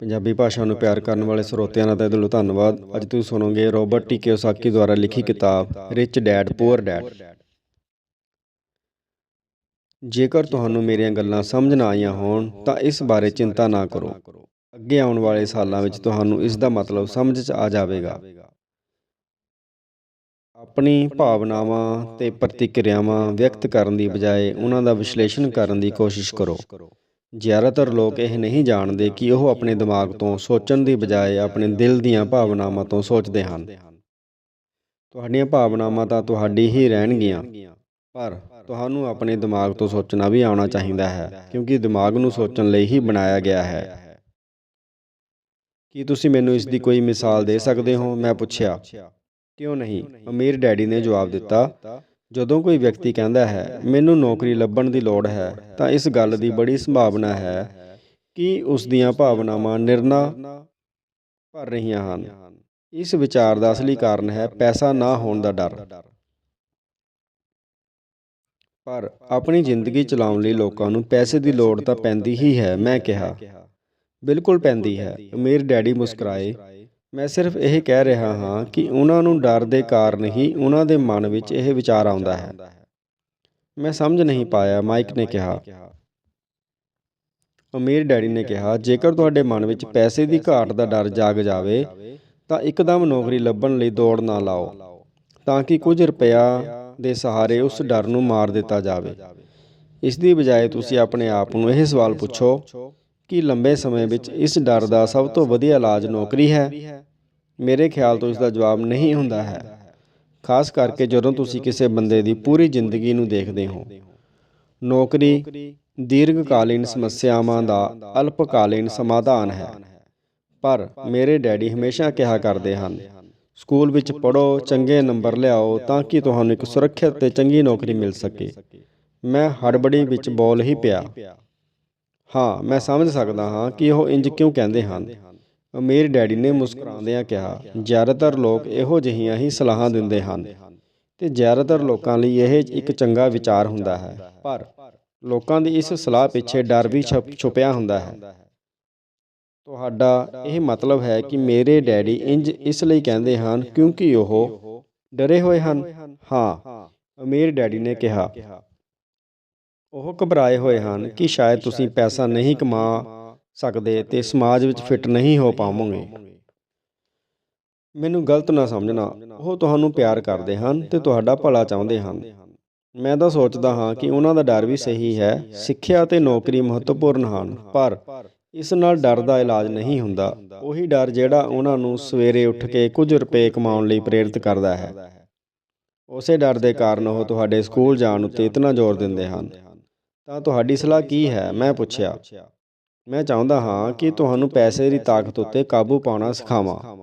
ਪੰਜਾਬੀ ਭਾਸ਼ਾ ਨੂੰ ਪਿਆਰ ਕਰਨ ਵਾਲੇ ਸਰੋਤਿਆਂ ਦਾ ਤਹਿ ਦਿਲੋਂ ਧੰਨਵਾਦ। ਅੱਜ ਤੁਸੀਂ ਸੁਣੋਗੇ ਰੋਬਰਟ ਟੀ ਕਿਓਸਾਕੀ ਦੁਆਰਾ ਲਿਖੀ ਕਿਤਾਬ ਰਿਚ ਡੈਡ ਪੂਅਰ ਡੈਡ ਜੇਕਰ ਤੁਹਾਨੂੰ ਮੇਰੀਆਂ ਗੱਲਾਂ ਸਮਝ ਨਾ ਆਈਆਂ ਹੋਣ, ਤਾਂ ਇਸ ਬਾਰੇ ਚਿੰਤਾ ਨਾ ਕਰੋ। ਅੱਗੇ ਆਉਣ ਵਾਲੇ ਸਾਲਾਂ ਵਿੱਚ ਤੁਹਾਨੂੰ ਇਸ ਦਾ ਮਤਲਬ ਸਮਝ 'ਚ ਆ ਜਾਵੇਗਾ। ਆਪਣੀ ਭਾਵਨਾਵਾਂ ਤੇ ਪ੍ਰਤੀਕਿਰਿਆਵਾਂ ਵਿਅਕਤ ਕਰਨ ਦੀ ਬਜਾਏ ਉਹਨਾਂ ਦਾ ਵਿਸ਼ਲੇਸ਼ਣ ਕਰਨ ਦੀ ਕੋਸ਼ਿਸ਼ ਕਰੋ। ਜ਼ਿਆਦਾਤਰ ਲੋਕ ਇਹ ਨਹੀਂ ਜਾਣਦੇ ਕਿ ਉਹ ਆਪਣੇ ਦਿਮਾਗ ਤੋਂ ਸੋਚਣ ਦੀ ਬਜਾਏ ਆਪਣੇ ਦਿਲ ਦੀਆਂ ਭਾਵਨਾਵਾਂ ਤੋਂ ਸੋਚਦੇ ਹਨ। ਤੁਹਾਡੀਆਂ ਭਾਵਨਾਵਾਂ ਤਾਂ ਤੁਹਾਡੀ ਹੀ ਰਹਿਣਗੀਆਂ, ਪਰ ਤੁਹਾਨੂੰ ਆਪਣੇ ਦਿਮਾਗ ਤੋਂ ਸੋਚਣਾ ਵੀ ਆਉਣਾ ਚਾਹੀਦਾ ਹੈ, ਕਿਉਂਕਿ ਦਿਮਾਗ ਨੂੰ ਸੋਚਣ ਲਈ ਹੀ ਬਣਾਇਆ ਗਿਆ ਹੈ। ਕੀ ਤੁਸੀਂ ਮੈਨੂੰ ਇਸ ਦੀ ਕੋਈ ਮਿਸਾਲ ਦੇ ਸਕਦੇ ਹੋ? ਮੈਂ ਪੁੱਛਿਆ। ਕਿਉਂ ਨਹੀਂ? ਅਮੀਰ ਡੈਡੀ ਨੇ ਜਵਾਬ ਦਿੱਤਾ ਜਦੋਂ ਕੋਈ ਵਿਅਕਤੀ ਕਹਿੰਦਾ ਹੈ, ਮੈਨੂੰ ਨੌਕਰੀ ਲੱਭਣ ਦੀ ਲੋੜ ਹੈ, ਤਾਂ ਇਸ ਗੱਲ ਦੀ ਬੜੀ ਸੰਭਾਵਨਾ ਹੈ ਕਿ ਉਸ ਦੀਆਂ ਭਾਵਨਾਵਾਂ ਨਿਰਣਾ ਭਰ ਰਹੀਆਂ ਹਨ। ਇਸ ਵਿਚਾਰ ਦਾ ਅਸਲੀ ਕਾਰਨ ਹੈ ਪੈਸਾ ਨਾ ਹੋਣ ਦਾ ਡਰ। ਪਰ ਆਪਣੀ ਜ਼ਿੰਦਗੀ ਚਲਾਉਣ ਲਈ ਲੋਕਾਂ ਨੂੰ ਪੈਸੇ ਦੀ ਲੋੜ ਤਾਂ ਪੈਂਦੀ ਹੀ ਹੈ, ਮੈਂ ਕਿਹਾ। ਬਿਲਕੁਲ ਪੈਂਦੀ ਹੈ। ਅਮੀਰ ਡੈਡੀ ਮੁਸਕਰਾਏ ਮੈਂ ਸਿਰਫ ਇਹ ਕਹਿ ਰਿਹਾ ਹਾਂ ਕਿ ਉਹਨਾਂ ਨੂੰ ਡਰ ਦੇ ਕਾਰਨ ਹੀ ਉਹਨਾਂ ਦੇ ਮਨ ਵਿੱਚ ਇਹ ਵਿਚਾਰ ਆਉਂਦਾ ਹੈ। ਮੈਂ ਸਮਝ ਨਹੀਂ ਪਾਇਆ, ਮਾਈਕ ਨੇ ਕਿਹਾ। ਅਮੀਰ ਡੈਡੀ ਨੇ ਕਿਹਾ, ਜੇਕਰ ਤੁਹਾਡੇ ਮਨ ਵਿੱਚ ਪੈਸੇ ਦੀ ਘਾਟ ਦਾ ਡਰ ਜਾਗ ਜਾਵੇ, ਤਾਂ ਇੱਕਦਮ ਨੌਕਰੀ ਲੱਭਣ ਲਈ ਦੌੜ ਨਾ ਲਾਓ, ਤਾਂ ਕਿ ਕੁਝ ਰੁਪਇਆ ਦੇ ਸਹਾਰੇ ਉਸ ਡਰ ਨੂੰ ਮਾਰ ਦਿੱਤਾ ਜਾਵੇ। ਇਸ ਦੀ ਬਜਾਏ ਤੁਸੀਂ ਆਪਣੇ ਆਪ ਨੂੰ ਇਹ ਸਵਾਲ ਪੁੱਛੋ ਕਿ ਲੰਬੇ ਸਮੇਂ ਵਿੱਚ ਇਸ ਡਰ ਦਾ ਸਭ ਤੋਂ ਵਧੀਆ ਇਲਾਜ ਨੌਕਰੀ ਹੈ। ਮੇਰੇ ਖਿਆਲ ਤੋਂ ਇਸ ਦਾ ਜਵਾਬ ਨਹੀਂ ਹੁੰਦਾ ਹੈ। ਖਾਸ ਕਰਕੇ ਜਦੋਂ ਤੁਸੀਂ ਕਿਸੇ ਬੰਦੇ ਦੀ ਪੂਰੀ ਜ਼ਿੰਦਗੀ ਨੂੰ ਦੇਖਦੇ ਹੋ। ਨੌਕਰੀ ਦੀਰਘਕਾਲੀਨ ਸਮੱਸਿਆਵਾਂ ਦਾ ਅਲਪਕਾਲੀਨ ਸਮਾਧਾਨ ਹੈ। ਪਰ ਮੇਰੇ ਡੈਡੀ ਹਮੇਸ਼ਾ ਕਿਹਾ ਕਰਦੇ ਹਨ, ਸਕੂਲ ਵਿੱਚ ਪੜੋ ਚੰਗੇ ਨੰਬਰ ਲਿਆਓ ਤਾਂ ਕਿ ਤੁਹਾਨੂੰ ਇੱਕ ਸੁਰੱਖਿਅਤ ਤੇ ਚੰਗੀ ਨੌਕਰੀ ਮਿਲ ਸਕੇ। ਮੈਂ ਹੜਬੜੀ ਵਿੱਚ ਬੋਲ ਹੀ ਪਿਆ। ਹਾਂ, ਮੈਂ ਸਮਝ ਸਕਦਾ ਹਾਂ ਕਿ ਉਹ ਇੰਜ ਕਿਉਂ ਕਹਿੰਦੇ ਹਨ। ਅਮੀਰ ਡੈਡੀ ਨੇ ਮੁਸਕਰਾਉਂਦਿਆਂ ਕਿਹਾ, ਜ਼ਿਆਦਾਤਰ ਲੋਕ ਇਹੋ ਜਿਹੀਆਂ ਹੀ ਸਲਾਹਾਂ ਦਿੰਦੇ ਹਨ ਤੇ ਜ਼ਿਆਦਾਤਰ ਲੋਕਾਂ ਲਈ ਇਹ ਇੱਕ ਚੰਗਾ ਵਿਚਾਰ ਹੁੰਦਾ ਹੈ। ਪਰ ਲੋਕਾਂ ਦੀ ਇਸ ਸਲਾਹ ਪਿੱਛੇ ਡਰ ਵੀ ਛੁਪਿਆ ਹੁੰਦਾ ਹੈ। ਤੁਹਾਡਾ ਇਹ ਮਤਲਬ ਹੈ ਕਿ ਮੇਰੇ ਡੈਡੀ ਇੰਜ ਇਸ ਲਈ ਕਹਿੰਦੇ ਹਨ ਕਿਉਂਕਿ ਉਹ ਡਰੇ ਹੋਏ ਹਨ? ਹਾਂ, ਅਮੀਰ ਡੈਡੀ ਨੇ ਕਿਹਾ ਉਹ ਘਬਰਾਏ ਹੋਏ ਹਨ ਕਿ ਸ਼ਾਇਦ ਤੁਸੀਂ ਪੈਸਾ ਨਹੀਂ ਕਮਾ ਸਕਦੇ ਤੇ ਸਮਾਜ ਵਿੱਚ ਫਿੱਟ ਨਹੀਂ ਹੋ ਪਾਵੋਗੇ। ਮੈਨੂੰ ਗਲਤ ਨਾ ਸਮਝਣਾ ਉਹ ਤੁਹਾਨੂੰ ਪਿਆਰ ਕਰਦੇ ਹਨ ਤੇ ਤੁਹਾਡਾ ਭਲਾ ਚਾਹੁੰਦੇ ਹਨ। ਮੈਂ ਤਾਂ ਸੋਚਦਾ ਹਾਂ ਕਿ ਉਹਨਾਂ ਦਾ ਡਰ ਵੀ ਸਹੀ ਹੈ ਸਿੱਖਿਆ ਤੇ ਨੌਕਰੀ ਮਹੱਤਵਪੂਰਨ ਹਨ। ਪਰ ਇਸ ਨਾਲ ਡਰ ਦਾ ਇਲਾਜ ਨਹੀਂ ਹੁੰਦਾ। ਉਹੀ ਡਰ ਜਿਹੜਾ ਉਹਨਾਂ ਨੂੰ ਸਵੇਰੇ ਉੱਠ ਕੇ ਕੁਝ ਰੁਪਏ ਕਮਾਉਣ ਲਈ ਪ੍ਰੇਰਿਤ ਕਰਦਾ ਹੈ। ਉਸੇ ਡਰ ਦੇ ਕਾਰਨ ਉਹ ਤੁਹਾਡੇ ਸਕੂਲ ਜਾਣ ਉੱਤੇ ਇਤਨਾ ਜ਼ੋਰ ਦਿੰਦੇ ਹਨ। ਤਾਂ ਤੁਹਾਡੀ ਸਲਾਹ ਕੀ ਹੈ? ਮੈਂ ਪੁੱਛਿਆ। ਮੈਂ ਚਾਹੁੰਦਾ ਹਾਂ ਕਿ ਤੁਹਾਨੂੰ ਪੈਸੇ ਦੀ ਤਾਕਤ ਉੱਤੇ ਕਾਬੂ ਪਾਉਣਾ ਸਿਖਾਵਾਂ।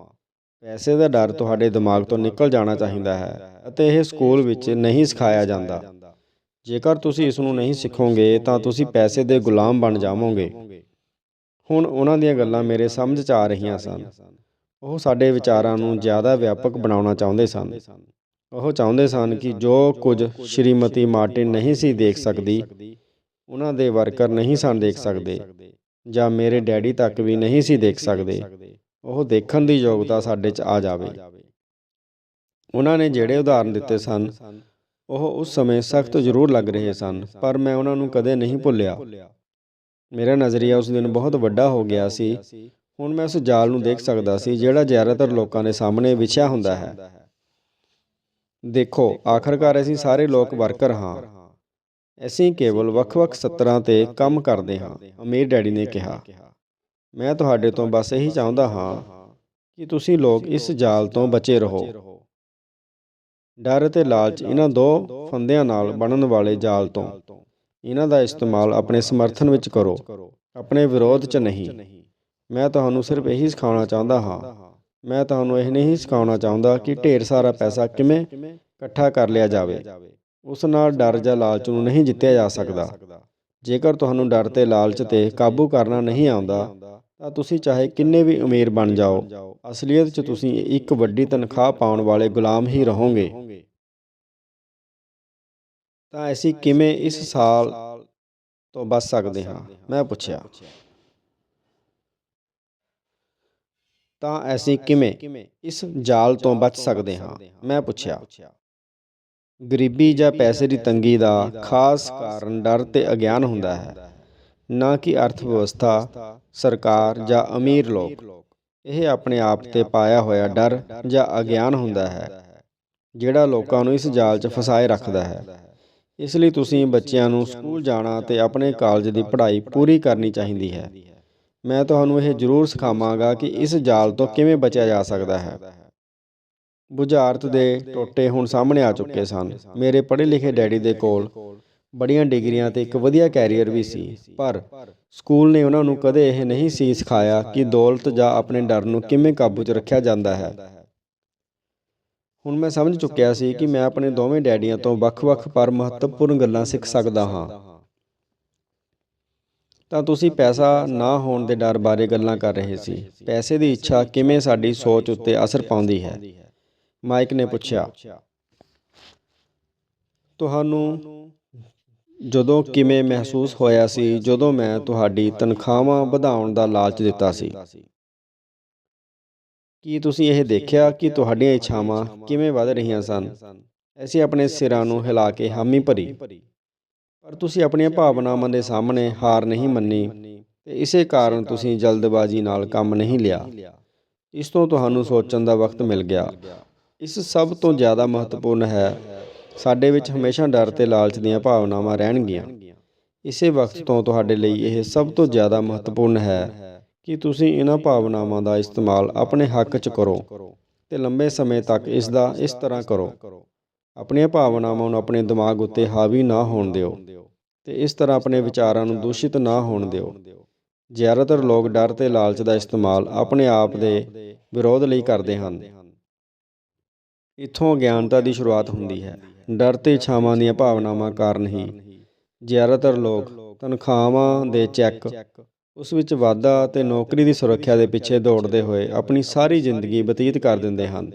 ਪੈਸੇ ਦਾ ਡਰ ਤੁਹਾਡੇ ਦਿਮਾਗ ਤੋਂ ਨਿਕਲ ਜਾਣਾ ਚਾਹੀਦਾ ਹੈ ਅਤੇ ਇਹ ਸਕੂਲ ਵਿੱਚ ਨਹੀਂ ਸਿਖਾਇਆ ਜਾਂਦਾ। ਜੇਕਰ ਤੁਸੀਂ ਇਸ ਨੂੰ ਨਹੀਂ ਸਿੱਖੋਗੇ, ਤਾਂ ਤੁਸੀਂ ਪੈਸੇ ਦੇ ਗੁਲਾਮ ਬਣ ਜਾਵੋਗੇ। ਹੁਣ ਉਹਨਾਂ ਦੀਆਂ ਗੱਲਾਂ ਮੇਰੇ ਸਮਝ 'ਚ ਆ ਰਹੀਆਂ ਸਨ। ਉਹ ਸਾਡੇ ਵਿਚਾਰਾਂ ਨੂੰ ਜ਼ਿਆਦਾ ਵਿਆਪਕ ਬਣਾਉਣਾ ਚਾਹੁੰਦੇ ਸਨ। ਉਹ ਚਾਹੁੰਦੇ ਸਨ ਕਿ ਜੋ ਕੁਝ ਸ਼੍ਰੀਮਤੀ ਮਾਰਟਿਨ ਨਹੀਂ ਸੀ ਦੇਖ ਸਕਦੀ ਉਹਨਾਂ ਦੇ ਵਰਕਰ ਨਹੀਂ ਸਨ ਦੇਖ ਸਕਦੇ ਜਾਂ ਮੇਰੇ ਡੈਡੀ ਤੱਕ ਵੀ ਨਹੀਂ ਸੀ ਦੇਖ ਸਕਦੇ। ਉਹ ਦੇਖਣ ਦੀ ਯੋਗਤਾ ਸਾਡੇ 'ਚ ਆ ਜਾਵੇ। ਉਹਨਾਂ ਨੇ ਜਿਹੜੇ ਉਦਾਹਰਨ ਦਿੱਤੇ ਸਨ, ਉਹ ਉਸ ਸਮੇਂ ਸਖਤ ਜ਼ਰੂਰ ਲੱਗ ਰਹੇ ਸਨ, ਪਰ ਮੈਂ ਉਹਨਾਂ ਨੂੰ ਕਦੇ ਨਹੀਂ ਭੁੱਲਿਆ। ਮੇਰਾ ਨਜ਼ਰੀਆ ਉਸ ਦਿਨ ਬਹੁਤ ਵੱਡਾ ਹੋ ਗਿਆ ਸੀ। ਹੁਣ ਮੈਂ ਉਸ ਜਾਲ ਨੂੰ ਦੇਖ ਸਕਦਾ ਸੀ, ਜਿਹੜਾ ਜ਼ਿਆਦਾਤਰ ਲੋਕਾਂ ਦੇ ਸਾਹਮਣੇ ਵਿਛਿਆ ਹੁੰਦਾ ਹੈ। ਦੇਖੋ, ਆਖਰਕਾਰ ਅਸੀਂ ਸਾਰੇ ਲੋਕ ਵਰਕਰ ਹਾਂ। ਅਸੀਂ ਕੇਵਲ ਵੱਖ-ਵੱਖ ਸਤਰਾਂ ਤੇ ਕੰਮ ਕਰਦੇ ਹਾਂ, ਅਮੀਰ ਡੈਡੀ ਨੇ ਕਿਹਾ। ਮੈਂ ਤੁਹਾਡੇ ਤੋਂ ਬਸ ਇਹੀ ਚਾਹੁੰਦਾ ਹਾਂ ਕਿ ਤੁਸੀਂ ਲੋਕ ਇਸ ਜਾਲ ਤੋਂ ਬਚੇ ਰਹੋ। ਡਰ ਅਤੇ ਲਾਲਚ ਇਹਨਾਂ ਦੋ ਫੰਦਿਆਂ ਨਾਲ ਬਣਨ ਵਾਲੇ ਜਾਲ ਤੋਂ। ਇਹਨਾਂ ਦਾ ਇਸਤੇਮਾਲ ਆਪਣੇ ਸਮਰਥਨ ਵਿੱਚ ਕਰੋ, ਆਪਣੇ ਵਿਰੋਧ 'ਚ ਨਹੀਂ। ਮੈਂ ਤੁਹਾਨੂੰ ਸਿਰਫ ਇਹੀ ਸਿਖਾਉਣਾ ਚਾਹੁੰਦਾ ਹਾਂ। ਮੈਂ ਤੁਹਾਨੂੰ ਇਹ ਨਹੀਂ ਸਿਖਾਉਣਾ ਚਾਹੁੰਦਾ ਕਿ ਢੇਰ ਸਾਰਾ ਪੈਸਾ ਕਿਵੇਂ ਇਕੱਠਾ ਕਰ ਲਿਆ ਜਾਵੇ। ਉਸ ਨਾਲ ਡਰ ਜਾਂ ਲਾਲਚ ਨੂੰ ਨਹੀਂ ਜਿੱਤਿਆ ਜਾ ਸਕਦਾ। ਜੇਕਰ ਤੁਹਾਨੂੰ ਡਰ ਤੇ ਲਾਲਚ ਤੇ ਕਾਬੂ ਕਰਨਾ ਨਹੀਂ ਆਉਂਦਾ, ਤਾਂ ਤੁਸੀਂ ਚਾਹੇ ਕਿੰਨੇ ਵੀ ਅਮੀਰ ਬਣ ਜਾਓ, ਅਸਲੀਅਤ 'ਚ ਤੁਸੀਂ ਇੱਕ ਵੱਡੀ ਤਨਖਾਹ ਪਾਉਣ ਵਾਲੇ ਗੁਲਾਮ ਹੀ ਰਹੋਗੇ। ਤਾਂ ਅਸੀਂ ਕਿਵੇਂ ਇਸ ਸਾਲ ਤੋਂ ਬਚ ਸਕਦੇ ਹਾਂ? ਮੈਂ ਪੁੱਛਿਆ। ਤਾਂ ਅਸੀਂ ਕਿਵੇਂ ਇਸ ਜਾਲ ਤੋਂ ਬਚ ਸਕਦੇ ਹਾਂ? ਮੈਂ ਪੁੱਛਿਆ। ਗਰੀਬੀ ਜਾਂ ਪੈਸੇ ਦੀ ਤੰਗੀ ਦਾ ਖਾਸ ਕਾਰਨ ਡਰ ਤੇ ਅਗਿਆਨ ਹੁੰਦਾ ਹੈ। ਨਾ ਕਿ ਅਰਥ ਵਿਵਸਥਾ ਸਰਕਾਰ ਜਾਂ ਅਮੀਰ ਲੋਕ। ਇਹ ਆਪਣੇ ਆਪ ਤੇ ਪਾਇਆ ਹੋਇਆ ਡਰ ਜਾਂ ਅਗਿਆਨ ਹੁੰਦਾ ਹੈ, ਜਿਹੜਾ ਲੋਕਾਂ ਨੂੰ ਇਸ ਜਾਲ 'ਚ ਫਸਾਏ ਰੱਖਦਾ ਹੈ। ਇਸ ਲਈ ਤੁਸੀਂ ਬੱਚਿਆਂ ਨੂੰ ਸਕੂਲ ਜਾਣਾ ਤੇ ਆਪਣੇ ਕਾਲਜ ਦੀ ਪੜ੍ਹਾਈ ਪੂਰੀ ਕਰਨੀ ਚਾਹੀਦੀ ਹੈ। ਮੈਂ ਤੁਹਾਨੂੰ ਇਹ ਜ਼ਰੂਰ ਸਿਖਾਵਾਂਗਾ ਕਿ ਇਸ ਜਾਲ ਤੋਂ ਕਿਵੇਂ ਬਚਿਆ ਜਾ ਸਕਦਾ ਹੈ। ਬੁਝਾਰਤ ਦੇ ਟੋਟੇ ਹੁਣ ਸਾਹਮਣੇ ਆ ਚੁੱਕੇ ਸਨ। ਮੇਰੇ ਪੜ੍ਹੇ ਲਿਖੇ ਡੈਡੀ ਦੇ ਕੋਲ ਬੜੀਆਂ ਡਿਗਰੀਆਂ ਤੇ ਇੱਕ ਵਧੀਆ ਕੈਰੀਅਰ ਵੀ ਸੀ, ਪਰ ਸਕੂਲ ਨੇ ਉਹਨਾਂ ਨੂੰ ਕਦੇ ਇਹ ਨਹੀਂ ਸੀ ਸਿਖਾਇਆ ਕਿ ਦੌਲਤ ਜਾਂ ਆਪਣੇ ਡਰ ਨੂੰ ਕਿਵੇਂ ਕਾਬੂ 'ਚ ਰੱਖਿਆ ਜਾਂਦਾ ਹੈ। ਹੁਣ ਮੈਂ ਸਮਝ ਚੁੱਕਿਆ ਸੀ ਕਿ ਮੈਂ ਆਪਣੇ ਦੋਵੇਂ ਡੈਡੀਆਂ ਤੋਂ ਵੱਖ-ਵੱਖ ਪਰ ਮਹੱਤਵਪੂਰਨ ਗੱਲਾਂ ਸਿੱਖ ਸਕਦਾ ਹਾਂ। ਤਾਂ ਤੁਸੀਂ ਪੈਸਾ ਨਾ ਹੋਣ ਦੇ ਡਰ ਬਾਰੇ ਗੱਲਾਂ ਕਰ ਰਹੇ ਸੀ। ਪੈਸੇ ਦੀ ਇੱਛਾ ਕਿਵੇਂ ਸਾਡੀ ਸੋਚ ਉੱਤੇ ਅਸਰ ਪਾਉਂਦੀ ਹੈ? ਮਾਈਕ ਨੇ ਪੁੱਛਿਆ, ਤੁਹਾਨੂੰ ਜਦੋਂ ਕਿਵੇਂ ਮਹਿਸੂਸ ਹੋਇਆ ਸੀ? ਜਦੋਂ ਮੈਂ ਤੁਹਾਡੀ ਤਨਖਾਹਾਂ ਵਧਾਉਣ ਦਾ ਲਾਲਚ ਦਿੱਤਾ ਸੀ? ਕੀ ਤੁਸੀਂ ਇਹ ਦੇਖਿਆ ਕਿ ਤੁਹਾਡੀਆਂ ਇੱਛਾਵਾਂ ਕਿਵੇਂ ਵਧ ਰਹੀਆਂ ਸਨ? ਅਸੀਂ ਆਪਣੇ ਸਿਰਾਂ ਨੂੰ ਹਿਲਾ ਕੇ ਹਾਮੀ ਭਰੀ। ਪਰ ਤੁਸੀਂ ਆਪਣੀਆਂ ਭਾਵਨਾਵਾਂ ਦੇ ਸਾਹਮਣੇ ਹਾਰ ਨਹੀਂ ਮੰਨੀ ਤੇ ਇਸੇ ਕਾਰਨ ਤੁਸੀਂ ਜਲਦਬਾਜ਼ੀ ਨਾਲ ਕੰਮ ਨਹੀਂ ਲਿਆ। ਇਸ ਤੋਂ ਤੁਹਾਨੂੰ ਸੋਚਣ ਦਾ ਵਕਤ ਮਿਲ ਗਿਆ। ਇਸ ਸਭ ਤੋਂ ਜ਼ਿਆਦਾ ਮਹੱਤਵਪੂਰਨ ਹੈ, ਸਾਡੇ ਵਿੱਚ ਹਮੇਸ਼ਾ ਡਰ ਤੇ ਲਾਲਚ ਦੀਆਂ ਭਾਵਨਾਵਾਂ ਰਹਿਣਗੀਆਂ। ਇਸੇ ਵਕਤ ਤੋਂ ਤੁਹਾਡੇ ਲਈ ਇਹ ਸਭ ਤੋਂ ਜ਼ਿਆਦਾ ਮਹੱਤਵਪੂਰਨ ਹੈ ਕਿ ਤੁਸੀਂ ਇਹਨਾਂ ਭਾਵਨਾਵਾਂ ਦਾ ਇਸਤੇਮਾਲ ਆਪਣੇ ਹੱਕ 'ਚ ਕਰੋ ਤੇ ਲੰਬੇ ਸਮੇਂ ਤੱਕ ਇਸ ਦਾ ਇਸ ਤਰ੍ਹਾਂ ਕਰੋ। ਆਪਣੀਆਂ ਭਾਵਨਾਵਾਂ ਨੂੰ ਆਪਣੇ ਦਿਮਾਗ ਉੱਤੇ ਹਾਵੀ ਨਾ ਹੋਣ ਦਿਓ ਤੇ ਇਸ ਤਰ੍ਹਾਂ ਆਪਣੇ ਵਿਚਾਰਾਂ ਨੂੰ ਦੂਸ਼ਿਤ ਨਾ ਹੋਣ ਦਿਓ। ਜ਼ਿਆਦਾਤਰ ਲੋਕ ਡਰ ਤੇ ਲਾਲਚ ਦਾ ਇਸਤੇਮਾਲ ਆਪਣੇ ਆਪ ਦੇ ਵਿਰੋਧ ਲਈ ਕਰਦੇ ਹਨ। ਇੱਥੋਂ ਅਗਿਆਨਤਾ ਦੀ ਸ਼ੁਰੂਆਤ ਹੁੰਦੀ ਹੈ। ਡਰ ਤੇ ਇੱਛਾਵਾਂ ਦੀਆਂ ਭਾਵਨਾਵਾਂ ਕਾਰਨ ਹੀ ਜ਼ਿਆਦਾਤਰ ਲੋਕ ਤਨਖਾਹਾਂ ਦੇ ਚੈੱਕ, ਉਸ ਵਿੱਚ ਵਾਧਾ ਤੇ ਨੌਕਰੀ ਦੀ ਸੁਰੱਖਿਆ ਦੇ ਪਿੱਛੇ ਦੌੜਦੇ ਹੋਏ ਆਪਣੀ ਸਾਰੀ ਜ਼ਿੰਦਗੀ ਬਤੀਤ ਕਰ ਦਿੰਦੇ ਹਨ।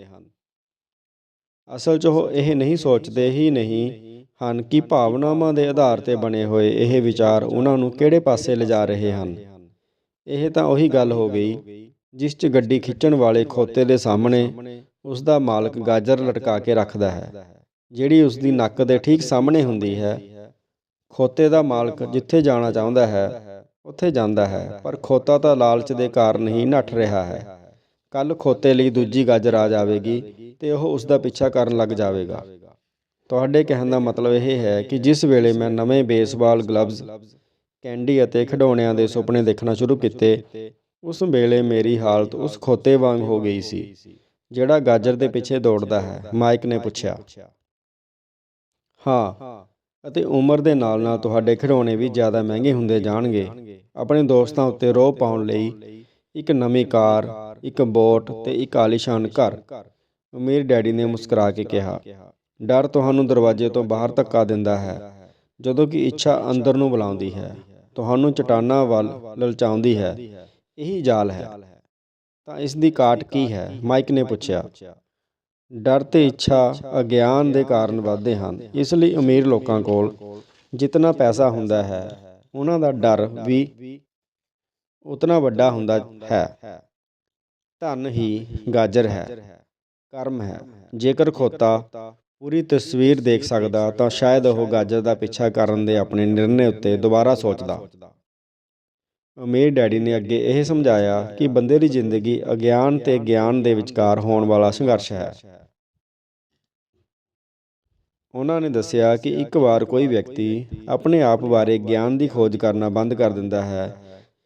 ਅਸਲ 'ਚ ਉਹ ਇਹ ਨਹੀਂ ਸੋਚਦੇ ਹੀ ਨਹੀਂ ਹਨ ਕਿ ਭਾਵਨਾਵਾਂ ਦੇ ਆਧਾਰ ਤੇ ਬਣੇ ਹੋਏ ਇਹ ਵਿਚਾਰ ਉਹਨਾਂ ਨੂੰ ਕਿਹੜੇ ਪਾਸੇ ਲਿਜਾ ਰਹੇ ਹਨ। ਇਹ ਤਾਂ ਉਹੀ ਗੱਲ ਹੋ ਗਈ ਜਿਸ 'ਚ ਗੱਡੀ ਖਿੱਚਣ ਵਾਲੇ ਖੋਤੇ ਦੇ ਸਾਹਮਣੇ ਉਸ ਦਾ ਮਾਲਕ ਗਾਜਰ ਲਟਕਾ ਕੇ ਰੱਖਦਾ ਹੈ, ਜਿਹੜੀ ਉਸ ਦੀ ਨੱਕ ਦੇ ਠੀਕ ਸਾਹਮਣੇ ਹੁੰਦੀ ਹੈ। ਖੋਤੇ ਦਾ ਮਾਲਕ ਜਿੱਥੇ ਜਾਣਾ ਚਾਹੁੰਦਾ ਹੈ, ਉੱਥੇ ਜਾਂਦਾ ਹੈ, ਪਰ ਖੋਤਾ ਤਾਂ ਲਾਲਚ ਦੇ ਕਾਰਨ ਹੀ ਨੱਠ ਰਿਹਾ ਹੈ। ਕੱਲ ਖੋਤੇ ਲਈ ਦੂਜੀ ਗਾਜਰ ਆ ਜਾਵੇਗੀ ਤੇ ਉਹ ਉਸ ਦਾ ਪਿੱਛਾ ਕਰਨ ਲੱਗ ਜਾਵੇਗਾ। ਤੁਹਾਡੇ ਕਹਿਣ ਦਾ ਮਤਲਬ ਇਹ ਹੈ ਕਿ ਜਿਸ ਵੇਲੇ ਮੈਂ ਨਵੇਂ ਬੇਸਬਾਲ ਗਲਵਜ਼ ਕੈਂਡੀ ਅਤੇ ਖਿਡੌਣਿਆਂ ਦੇ ਸੁਪਨੇ ਦੇਖਣਾ ਸ਼ੁਰੂ ਕੀਤੇ ਉਸ ਵੇਲੇ ਮੇਰੀ ਹਾਲਤ ਉਸ ਖੋਤੇ ਵਾਂਗ ਹੋ ਗਈ ਸੀ, ਜਿਹੜਾ ਗਾਜਰ ਦੇ ਪਿੱਛੇ ਦੌੜਦਾ ਹੈ, ਮਾਈਕ ਨੇ ਪੁੱਛਿਆ। ਹਾਂ, ਅਤੇ ਉਮਰ ਦੇ ਨਾਲ-ਨਾਲ ਤੁਹਾਡੇ ਖਿਡੌਣੇ ਵੀ ਜ਼ਿਆਦਾ ਮਹਿੰਗੇ ਹੁੰਦੇ ਜਾਣਗੇ। ਆਪਣੇ ਦੋਸਤਾਂ ਉੱਤੇ ਰੋਹ ਪਾਉਣ ਲਈ ਇੱਕ ਨਵੀਂ ਕਾਰ, ਇੱਕ ਬੋਟ ਤੇ ਇੱਕ ਆਲੀਸ਼ਾਨ ਘਰ, ਅਮੀਰ ਡੈਡੀ ਨੇ ਮੁਸਕਰਾ ਕੇ ਕਿਹਾ। ਡਰ ਤੁਹਾਨੂੰ ਦਰਵਾਜ਼ੇ ਤੋਂ ਬਾਹਰ ਧੱਕਾ ਦਿੰਦਾ ਹੈ, ਜਦੋਂ ਕਿ ਇੱਛਾ ਅੰਦਰ ਨੂੰ ਬੁਲਾਉਂਦੀ ਹੈ। ਤੁਹਾਨੂੰ ਚਟਾਨਾਂ ਵੱਲ ਲਲਚਾਉਂਦੀ ਹੈ। ਇਹੀ ਜਾਲ ਹੈ। ਤਾਂ ਇਸ ਦੀ ਕਾਟ ਕੀ ਹੈ? ਮਾਈਕ ਨੇ ਪੁੱਛਿਆ। ਡਰ ਤੇ ਇੱਛਾ, ਅਗਿਆਨ ਦੇ ਕਾਰਨ ਵੱਧਦੇ ਹਨ। ਇਸ ਲਈ ਅਮੀਰ ਲੋਕਾਂ ਕੋਲ ਜਿੰਨਾ ਪੈਸਾ ਹੁੰਦਾ ਹੈ, ਉਹਨਾਂ ਦਾ ਡਰ ਵੀ ਉਤਨਾ ਵੱਡਾ ਹੁੰਦਾ ਹੈ। ਧਨ ਹੀ ਗਾਜਰ ਹੈ, ਕਰਮ ਹੈ। ਜੇਕਰ ਖੋਤਾ ਪੂਰੀ ਤਸਵੀਰ ਦੇਖ ਸਕਦਾ ਤਾਂ ਸ਼ਾਇਦ ਉਹ ਗਾਜਰ ਦਾ ਪਿੱਛਾ ਕਰਨ ਦੇ ਆਪਣੇ ਨਿਰਣੇ ਉੱਤੇ ਦੁਬਾਰਾ ਸੋਚਦਾ। ਅਮੀਰ ਡੈਡੀ ਨੇ ਅੱਗੇ ਇਹ ਸਮਝਾਇਆ ਕਿ ਬੰਦੇ ਦੀ ਜ਼ਿੰਦਗੀ ਅਗਿਆਨ ਤੇ ਗਿਆਨ ਦੇ ਵਿਚਕਾਰ ਹੋਣ ਵਾਲਾ ਸੰਘਰਸ਼ ਹੈ। ਉਹਨਾਂ ਨੇ ਦੱਸਿਆ ਕਿ ਇੱਕ ਵਾਰ ਕੋਈ ਵਿਅਕਤੀ ਆਪਣੇ ਆਪ ਬਾਰੇ ਗਿਆਨ ਦੀ ਖੋਜ ਕਰਨਾ ਬੰਦ ਕਰ ਦਿੰਦਾ ਹੈ,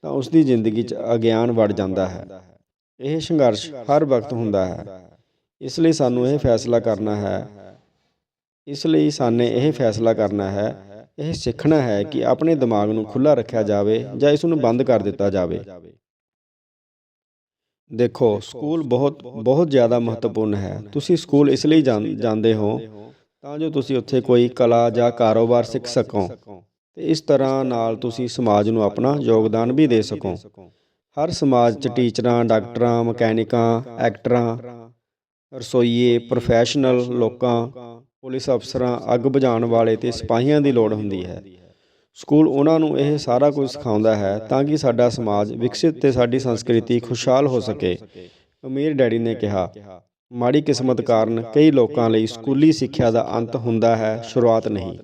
ਤਾਂ ਉਸ ਦੀ ਜ਼ਿੰਦਗੀ 'ਚ ਅਗਿਆਨ ਵੜ ਜਾਂਦਾ ਹੈ। ਇਹ ਸੰਘਰਸ਼ ਹਰ ਵਕਤ ਹੁੰਦਾ ਹੈ। ਇਸ ਲਈ ਸਾਨੂੰ ਇਹ ਫੈਸਲਾ ਕਰਨਾ ਹੈ। ਇਸ ਲਈ ਸਾਨੇ ਇਹ ਫੈਸਲਾ ਕਰਨਾ ਹੈ ਇਹ ਸਿੱਖਣਾ ਹੈ ਕਿ ਆਪਣੇ ਦਿਮਾਗ ਨੂੰ ਖੁੱਲਾ ਰੱਖਿਆ ਜਾਵੇ ਜਾਂ ਇਸ ਨੂੰ ਬੰਦ ਕਰ ਦਿੱਤਾ ਜਾਵੇ। ਦੇਖੋ, ਸਕੂਲ ਬਹੁਤ ਬਹੁਤ ਜ਼ਿਆਦਾ ਮਹੱਤਵਪੂਰਨ ਹੈ। ਤੁਸੀਂ ਸਕੂਲ ਇਸ ਲਈ ਜਾਂਦੇ ਹੋ ਤਾਂ ਜੋ ਤੁਸੀਂ ਉੱਥੇ ਕੋਈ ਕਲਾ ਜਾਂ ਕਾਰੋਬਾਰ ਸਿੱਖ ਸਕੋ ਤੇ ਇਸ ਤਰ੍ਹਾਂ ਨਾਲ ਤੁਸੀਂ ਸਮਾਜ ਨੂੰ ਆਪਣਾ ਯੋਗਦਾਨ ਵੀ ਦੇ ਸਕੋ। ਹਰ ਸਮਾਜ 'ਚ ਟੀਚਰਾਂ, ਡਾਕਟਰਾਂ, ਮਕੈਨਿਕਾਂ, ਐਕਟਰਾਂ, ਰਸੋਈਏ, ਪ੍ਰੋਫੈਸ਼ਨਲ ਲੋਕਾਂ ਪੁਲਿਸ ਅਫਸਰਾਂ ਅੱਗ ਬੁਝਾਉਣ ਵਾਲੇ ਤੇ ਸਿਪਾਹੀਆਂ ਦੀ ਲੋੜ ਹੁੰਦੀ ਹੈ। ਸਕੂਲ ਉਹਨਾਂ ਨੂੰ ਇਹ ਸਾਰਾ ਕੁਝ ਸਿਖਾਉਂਦਾ ਹੈ ਤਾਂ ਕਿ ਸਾਡਾ ਸਮਾਜ ਵਿਕਸਿਤ ਤੇ ਸਾਡੀ ਸੰਸਕ੍ਰਿਤੀ ਖੁਸ਼ਹਾਲ ਹੋ ਸਕੇ, ਅਮੀਰ ਡੈਡੀ ਨੇ ਕਿਹਾ। ਮਾੜੀ ਕਿਸਮਤ ਕਾਰਨ ਕਈ ਲੋਕਾਂ ਲਈ ਸਕੂਲੀ ਸਿੱਖਿਆ ਦਾ ਅੰਤ ਹੁੰਦਾ ਹੈ, ਸ਼ੁਰੂਆਤ ਨਹੀਂ।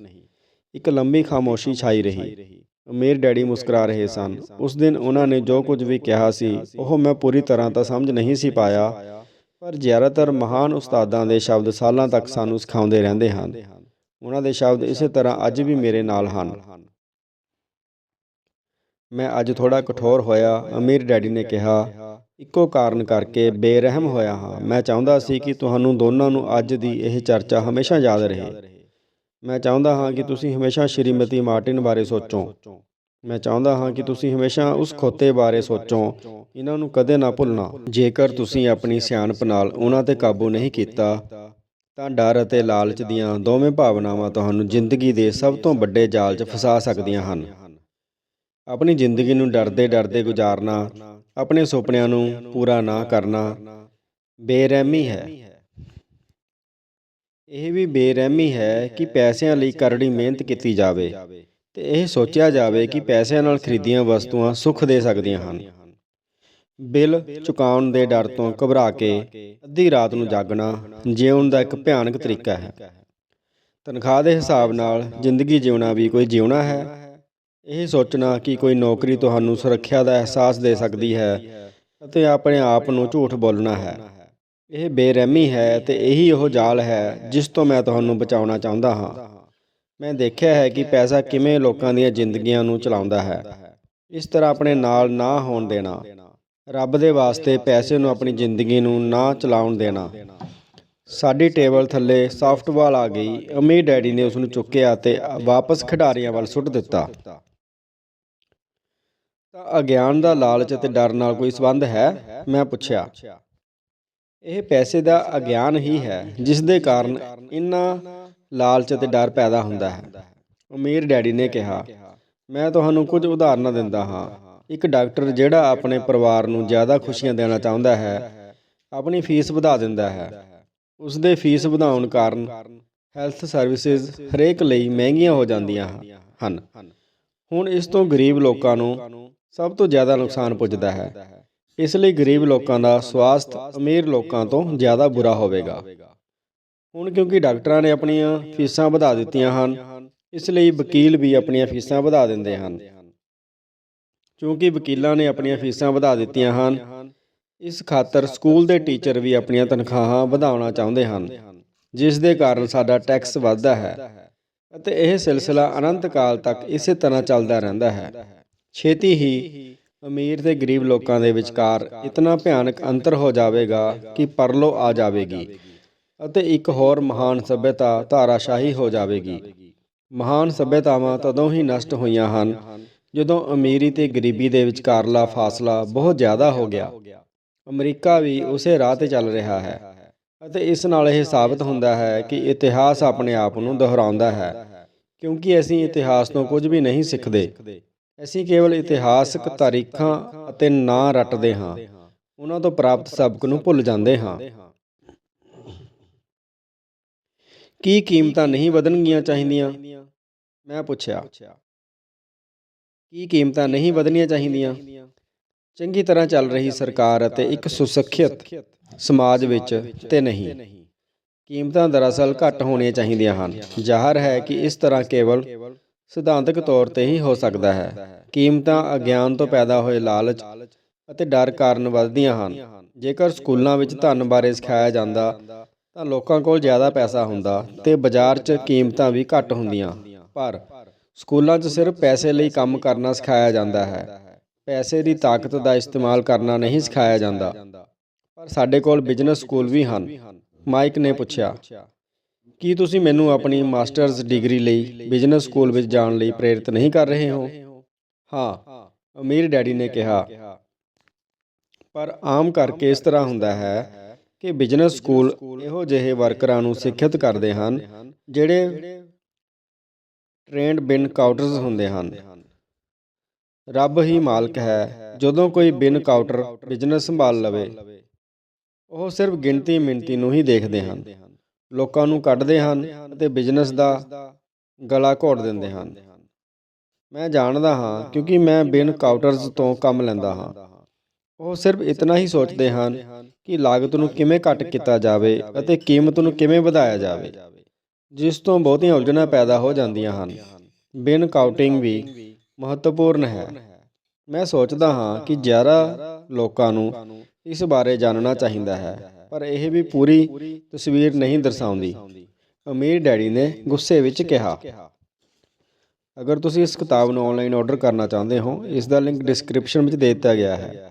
ਇੱਕ ਲੰਮੀ ਖਾਮੋਸ਼ੀ ਛਾਈ ਰਹੀ। ਅਮੀਰ ਡੈਡੀ ਮੁਸਕਰਾ ਰਹੇ ਸਨ। ਉਸ ਦਿਨ ਉਹਨਾਂ ਨੇ ਜੋ ਕੁਝ ਵੀ ਕਿਹਾ ਸੀ, ਉਹ ਮੈਂ ਪੂਰੀ ਤਰ੍ਹਾਂ ਤਾਂ ਸਮਝ ਨਹੀਂ ਸੀ ਪਾਇਆ। ਪਰ ਜ਼ਿਆਦਾਤਰ ਮਹਾਨ ਉਸਤਾਦਾਂ ਦੇ ਸ਼ਬਦ ਸਾਲਾਂ ਤੱਕ ਸਾਨੂੰ ਸਿਖਾਉਂਦੇ ਰਹਿੰਦੇ ਹਨ। ਉਹਨਾਂ ਦੇ ਸ਼ਬਦ ਇਸੇ ਤਰ੍ਹਾਂ ਅੱਜ ਵੀ ਮੇਰੇ ਨਾਲ ਹਨ। ਮੈਂ ਅੱਜ ਥੋੜਾ ਕਠੋਰ ਹੋਇਆ, ਅਮੀਰ ਡੈਡੀ ਨੇ ਕਿਹਾ, ਇੱਕੋ ਕਾਰਨ ਕਰਕੇ ਬੇਰਹਿਮ ਹੋਇਆ ਹਾਂ। ਮੈਂ ਚਾਹੁੰਦਾ ਸੀ ਕਿ ਤੁਹਾਨੂੰ ਦੋਨਾਂ ਨੂੰ ਅੱਜ ਦੀ ਇਹ ਚਰਚਾ ਹਮੇਸ਼ਾ ਯਾਦ ਰਹੇ। ਮੈਂ ਚਾਹੁੰਦਾ ਹਾਂ ਕਿ ਤੁਸੀਂ ਹਮੇਸ਼ਾ ਸ਼੍ਰੀਮਤੀ ਮਾਰਟਿਨ ਬਾਰੇ ਸੋਚੋ। ਮੈਂ ਚਾਹੁੰਦਾ ਹਾਂ ਕਿ ਤੁਸੀਂ ਹਮੇਸ਼ਾ ਉਸ ਖੋਤੇ ਬਾਰੇ ਸੋਚੋ, ਇਹਨਾਂ ਨੂੰ ਕਦੇ ਨਾ ਭੁੱਲਣਾ। ਜੇਕਰ ਤੁਸੀਂ ਆਪਣੀ ਸਿਆਣਪ ਨਾਲ ਉਹਨਾਂ ਤੇ ਕਾਬੂ ਨਹੀਂ ਕੀਤਾ, ਤਾਂ ਡਰ ਅਤੇ ਲਾਲਚ ਦੀਆਂ ਦੋਵੇਂ ਭਾਵਨਾਵਾਂ ਤੁਹਾਨੂੰ ਜ਼ਿੰਦਗੀ ਦੇ ਸਭ ਤੋਂ ਵੱਡੇ ਜਾਲ 'ਚ ਫਸਾ ਸਕਦੀਆਂ ਹਨ। ਆਪਣੀ ਜ਼ਿੰਦਗੀ ਨੂੰ ਡਰਦੇ ਡਰਦੇ ਗੁਜ਼ਾਰਨਾ, ਆਪਣੇ ਸੁਪਨਿਆਂ ਨੂੰ ਪੂਰਾ ਨਾ ਕਰਨਾ ਬੇਰਹਿਮੀ ਹੈ। ਇਹ ਵੀ ਬੇਰਹਿਮੀ ਹੈ ਕਿ ਪੈਸਿਆਂ ਲਈ ਕਰੜੀ ਮਿਹਨਤ ਕੀਤੀ ਜਾਵੇ। ਤੇ ਇਹ ਸੋਚਿਆ ਜਾਵੇ ਕਿ ਪੈਸਿਆਂ ਨਾਲ ਖਰੀਦੀਆਂ ਵਸਤੂਆਂ ਸੁੱਖ ਦੇ ਸਕਦੀਆਂ ਹਨ। ਬਿੱਲ ਚੁਕਾਉਣ ਦੇ ਡਰ ਤੋਂ ਘਬਰਾ ਕੇ ਅੱਧੀ ਰਾਤ ਨੂੰ ਜਾਗਣਾ ਜਿਉਣ ਦਾ ਇੱਕ ਭਿਆਨਕ ਤਰੀਕਾ ਹੈ। ਤਨਖਾਹ ਦੇ ਹਿਸਾਬ ਨਾਲ ਜ਼ਿੰਦਗੀ ਜਿਉਣਾ ਵੀ ਕੋਈ ਜਿਉਣਾ ਹੈ। ਇਹ ਸੋਚਣਾ ਕਿ ਕੋਈ ਨੌਕਰੀ ਤੁਹਾਨੂੰ ਸੁਰੱਖਿਆ ਦਾ ਅਹਿਸਾਸ ਦੇ ਸਕਦੀ ਹੈ ਅਤੇ ਆਪਣੇ ਆਪ ਨੂੰ ਝੂਠ ਬੋਲਣਾ ਹੈ। ਇਹ ਬੇਰਹਿਮੀ ਹੈ ਤੇ ਇਹੀ ਉਹ ਜਾਲ ਹੈ ਜਿਸ ਤੋਂ ਮੈਂ ਤੁਹਾਨੂੰ ਬਚਾਉਣਾ ਚਾਹੁੰਦਾ ਹਾਂ। ਮੈਂ ਦੇਖਿਆ ਹੈ ਕਿ ਪੈਸਾ ਕਿਵੇਂ ਲੋਕਾਂ ਦੀਆਂ ਜ਼ਿੰਦਗੀਆਂ ਨੂੰ ਚਲਾਉਂਦਾ ਹੈ। ਇਸ ਤਰ੍ਹਾਂ ਆਪਣੇ ਨਾਲ ਨਾ ਹੋਣ ਦੇਣਾ, ਰੱਬ ਦੇ ਵਾਸਤੇ ਪੈਸੇ ਨੂੰ ਆਪਣੀ ਜ਼ਿੰਦਗੀ ਨੂੰ ਨਾ ਚਲਾਉਣ ਦੇਣਾ। ਸਾਡੀ ਟੇਬਲ ਥੱਲੇ ਸਾਫਟਬਾਲ ਆ ਗਈ ਅਮੀਰ ਡੈਡੀ ਨੇ ਉਸ ਨੂੰ ਚੁੱਕਿਆ ਤੇ ਵਾਪਸ ਖਿਡਾਰੀਆਂ ਵੱਲ ਸੁੱਟ ਦਿੱਤਾ। ਤਾਂ ਅਗਿਆਨ ਦਾ ਲਾਲਚ ਅਤੇ ਡਰ ਨਾਲ ਕੋਈ ਸੰਬੰਧ ਹੈ? ਮੈਂ ਪੁੱਛਿਆ। ਇਹ ਪੈਸੇ ਦਾ ਅਗਿਆਨ ਹੀ ਹੈ, ਜਿਸ ਦੇ ਕਾਰਨ ਇੰਨਾ ਲਾਲਚ ਅਤੇ ਡਰ ਪੈਦਾ ਹੁੰਦਾ ਹੈ। ਅਮੀਰ ਡੈਡੀ ਨੇ ਕਿਹਾ, ਮੈਂ ਤੁਹਾਨੂੰ ਕੁਝ ਉਦਾਹਰਨਾਂ ਦਿੰਦਾ ਹਾਂ। ਇੱਕ ਡਾਕਟਰ ਜਿਹੜਾ ਆਪਣੇ ਪਰਿਵਾਰ ਨੂੰ ਜ਼ਿਆਦਾ ਖੁਸ਼ੀਆਂ ਦੇਣਾ ਚਾਹੁੰਦਾ ਹੈ, ਆਪਣੀ ਫੀਸ ਵਧਾ ਦਿੰਦਾ ਹੈ। ਉਸ ਦੇ ਫੀਸ ਵਧਾਉਣ ਕਾਰਨ ਹੈਲਥ ਸਰਵਿਸਿਜ਼ ਹਰੇਕ ਲਈ ਮਹਿੰਗੀਆਂ ਹੋ ਜਾਂਦੀਆਂ ਹਨ। ਹੁਣ ਇਸ ਤੋਂ ਗਰੀਬ ਲੋਕਾਂ ਨੂੰ ਸਭ ਤੋਂ ਜ਼ਿਆਦਾ ਨੁਕਸਾਨ ਪੁੱਜਦਾ ਹੈ। ਇਸ ਲਈ ਗਰੀਬ ਲੋਕਾਂ ਦਾ ਸਵਾਸਥ ਅਮੀਰ ਲੋਕਾਂ ਤੋਂ ਜ਼ਿਆਦਾ ਬੁਰਾ ਹੋਵੇਗਾ। ਹੁਣ ਕਿਉਂਕਿ ਡਾਕਟਰਾਂ ਨੇ ਆਪਣੀਆਂ ਫੀਸਾਂ ਵਧਾ ਦਿੱਤੀਆਂ ਹਨ, ਇਸ ਲਈ ਵਕੀਲ ਵੀ ਆਪਣੀਆਂ ਫੀਸਾਂ ਵਧਾ ਦਿੰਦੇ ਹਨ। ਕਿਉਂਕਿ ਵਕੀਲਾਂ ਨੇ ਆਪਣੀਆਂ ਫੀਸਾਂ ਵਧਾ ਦਿੱਤੀਆਂ ਹਨ, ਇਸ ਖਾਤਰ ਸਕੂਲ ਦੇ ਟੀਚਰ ਵੀ ਆਪਣੀਆਂ ਤਨਖਾਹਾਂ ਵਧਾਉਣਾ ਚਾਹੁੰਦੇ ਹਨ, ਜਿਸ ਦੇ ਕਾਰਨ ਸਾਡਾ ਟੈਕਸ ਵੱਧਦਾ ਹੈ ਅਤੇ ਇਹ ਸਿਲਸਿਲਾ ਅਨੰਤ ਕਾਲ ਤੱਕ ਇਸੇ ਤਰ੍ਹਾਂ ਚੱਲਦਾ ਰਹਿੰਦਾ ਹੈ। ਛੇਤੀ ਹੀ ਅਮੀਰ ਤੇ ਗਰੀਬ ਲੋਕਾਂ ਦੇ ਵਿਚਕਾਰ ਇਤਨਾ ਭਿਆਨਕ ਅੰਤਰ ਹੋ ਜਾਵੇਗਾ ਕਿ ਪਰਲੋ ਆ ਜਾਵੇਗੀ। ਅਤੇ ਇੱਕ ਹੋਰ ਮਹਾਨ ਸਭਿਅਤਾ ਧਾਰਾਸ਼ਾਹੀ ਹੋ ਜਾਵੇਗੀ। ਮਹਾਨ ਸਭਿਅਤਾਵਾਂ ਤਦੋਂ ਹੀ ਨਸ਼ਟ ਹੋਈਆਂ ਹਨ, ਜਦੋਂ ਅਮੀਰੀ ਤੇ ਗਰੀਬੀ ਦੇ ਵਿਚਕਾਰਲਾ ਫਾਸਲਾ ਬਹੁਤ ਜ਼ਿਆਦਾ ਹੋ ਗਿਆ। ਅਮਰੀਕਾ ਵੀ ਉਸੇ ਰਾਹ ਤੇ ਚੱਲ ਰਿਹਾ ਹੈ ਅਤੇ ਇਸ ਨਾਲ ਇਹ ਸਾਬਤ ਹੁੰਦਾ ਹੈ ਕਿ ਇਤਿਹਾਸ ਆਪਣੇ ਆਪ ਨੂੰ ਦੁਹਰਾਉਂਦਾ ਹੈ, ਕਿਉਂਕਿ ਅਸੀਂ ਇਤਿਹਾਸ ਤੋਂ ਕੁਝ ਵੀ ਨਹੀਂ ਸਿੱਖਦੇ। ਅਸੀਂ ਕੇਵਲ ਇਤਿਹਾਸਕ ਤਾਰੀਖਾਂ ਅਤੇ ਨਾਂ ਰੱਟਦੇ ਹਾਂ। ਉਹਨਾਂ ਤੋਂ ਪ੍ਰਾਪਤ ਸਬਕ ਨੂੰ ਭੁੱਲ ਜਾਂਦੇ ਹਾਂ। ਕੀ ਕੀਮਤਾਂ ਨਹੀਂ ਵਧਣਗੀਆਂ ਚਾਹੀਦੀਆਂ? ਮੈਂ ਪੁੱਛਿਆ। ਕੀ ਕੀਮਤਾਂ ਨਹੀਂ ਵਧਣੀਆਂ ਚਾਹੀਦੀਆਂ? ਚੰਗੀ ਤਰ੍ਹਾਂ ਚੱਲ ਰਹੀ ਸਰਕਾਰ ਅਤੇ ਇੱਕ ਸੁਸੱਖਿਅਤ ਸਮਾਜ ਵਿੱਚ ਤੇ ਨਹੀਂ। ਕੀਮਤਾਂ ਦਰਅਸਲ ਘੱਟ ਹੋਣੀਆਂ ਚਾਹੀਦੀਆਂ ਹਨ। ਜ਼ਾਹਰ ਹੈ ਕਿ ਇਸ ਤਰ੍ਹਾਂ ਕੇਵਲ ਸਿਧਾਂਤਕ ਤੌਰ ਤੇ ਹੀ ਹੋ ਸਕਦਾ ਹੈ। ਕੀਮਤਾਂ ਅਗਿਆਨ ਤੋਂ ਪੈਦਾ ਹੋਏ ਲਾਲਚ ਅਤੇ ਡਰ ਕਾਰਨ ਵੱਧਦੀਆਂ ਹਨ। ਜੇਕਰ ਸਕੂਲਾਂ ਵਿੱਚ ਧਨ ਬਾਰੇ ਸਿਖਾਇਆ ਜਾਂਦਾ ਤਾਂ ਲੋਕਾਂ ਕੋਲ ਜ਼ਿਆਦਾ ਪੈਸਾ ਹੁੰਦਾ ਤੇ ਬਾਜ਼ਾਰ 'ਚ ਕੀਮਤਾਂ ਵੀ ਘੱਟ ਹੁੰਦੀਆਂ। ਪਰ ਸਕੂਲਾਂ 'ਚ ਸਿਰਫ ਪੈਸੇ ਲਈ ਕੰਮ ਕਰਨਾ ਸਿਖਾਇਆ ਜਾਂਦਾ ਹੈ। ਪੈਸੇ ਦੀ ਤਾਕਤ ਦਾ ਇਸਤੇਮਾਲ ਕਰਨਾ ਨਹੀਂ ਸਿਖਾਇਆ ਜਾਂਦਾ। ਪਰ ਸਾਡੇ ਕੋਲ ਬਿਜ਼ਨਸ ਸਕੂਲ ਵੀ ਹਨ। ਮਾਈਕ ਨੇ ਪੁੱਛਿਆ, ਕੀ ਤੁਸੀਂ ਮੈਨੂੰ ਆਪਣੀ ਮਾਸਟਰਜ਼ ਡਿਗਰੀ ਲਈ ਬਿਜ਼ਨਸ ਸਕੂਲ ਵਿੱਚ ਜਾਣ ਲਈ ਪ੍ਰੇਰਿਤ ਨਹੀਂ ਕਰ ਰਹੇ ਹੋ? ਹਾਂ, ਅਮੀਰ ਡੈਡੀ ਨੇ ਕਿਹਾ। ਪਰ ਆਮ ਕਰਕੇ ਇਸ ਤਰ੍ਹਾਂ ਹੁੰਦਾ ਹੈ ਕਿ ਬਿਜ਼ਨਸ ਸਕੂਲ ਇਹੋ ਜਿਹੇ ਵਰਕਰਾਂ ਨੂੰ ਸਿੱਖਿਅਤ ਕਰਦੇ ਹਨ ਜਿਹੜੇ ਟ੍ਰੇਨਡ ਬਿਨ ਕਾਊਟਰਸ ਹੁੰਦੇ ਹਨ। ਰੱਬ ਹੀ ਮਾਲਕ ਹੈ ਜਦੋਂ ਕੋਈ ਬਿਨ ਕਾਊਟਰ ਬਿਜ਼ਨਸ ਸੰਭਾਲ ਲਵੇ ਉਹ ਸਿਰਫ ਗਿਣਤੀ ਮਿੰਤੀ ਨੂੰ ਹੀ ਦੇਖਦੇ ਹਨ। ਲੋਕਾਂ ਨੂੰ ਕੱਢਦੇ ਹਨ ਅਤੇ ਬਿਜ਼ਨਸ ਦਾ ਗਲਾ ਘੋਟ ਦਿੰਦੇ ਹਨ। ਮੈਂ ਜਾਣਦਾ ਹਾਂ ਕਿਉਂਕਿ ਮੈਂ ਬਿਨ ਕਾਊਟਰਸ ਤੋਂ ਕੰਮ ਲੈਂਦਾ ਹਾਂ। ਉਹ ਸਿਰਫ ਇਤਨਾ ਹੀ ਸੋਚਦੇ ਹਨ ਕਿ ਲਾਗਤ ਨੂੰ ਕਿਵੇਂ ਘੱਟ ਕੀਤਾ ਜਾਵੇ ਅਤੇ ਕੀਮਤ ਨੂੰ ਕਿਵੇਂ ਵਧਾਇਆ ਜਾਵੇ, ਜਿਸ ਤੋਂ ਬਹੁਤੀਆਂ ਉਲਝਣਾਂ ਪੈਦਾ ਹੋ ਜਾਂਦੀਆਂ ਹਨ। ਬਿਨ ਕਾਊਟਿੰਗ ਵੀ ਮਹੱਤਵਪੂਰਨ ਹੈ। ਮੈਂ ਸੋਚਦਾ ਹਾਂ ਕਿ ਜ਼ਿਆਦਾ ਲੋਕਾਂ ਨੂੰ ਇਸ ਬਾਰੇ ਜਾਣਨਾ ਚਾਹੀਦਾ ਹੈ, ਪਰ ਇਹ ਵੀ ਪੂਰੀ ਤਸਵੀਰ ਨਹੀਂ ਦਰਸਾਉਂਦੀ, ਅਮੀਰ ਡੈਡੀ ਨੇ ਗੁੱਸੇ ਵਿੱਚ ਕਿਹਾ। ਅਗਰ ਤੁਸੀਂ ਇਸ ਕਿਤਾਬ ਨੂੰ ਆਨਲਾਈਨ ਆਰਡਰ ਕਰਨਾ ਚਾਹੁੰਦੇ ਹੋ, ਇਸ ਦਾ ਲਿੰਕ ਡਿਸਕ੍ਰਿਪਸ਼ਨ ਵਿੱਚ ਦੇ ਦਿੱਤਾ ਗਿਆ ਹੈ।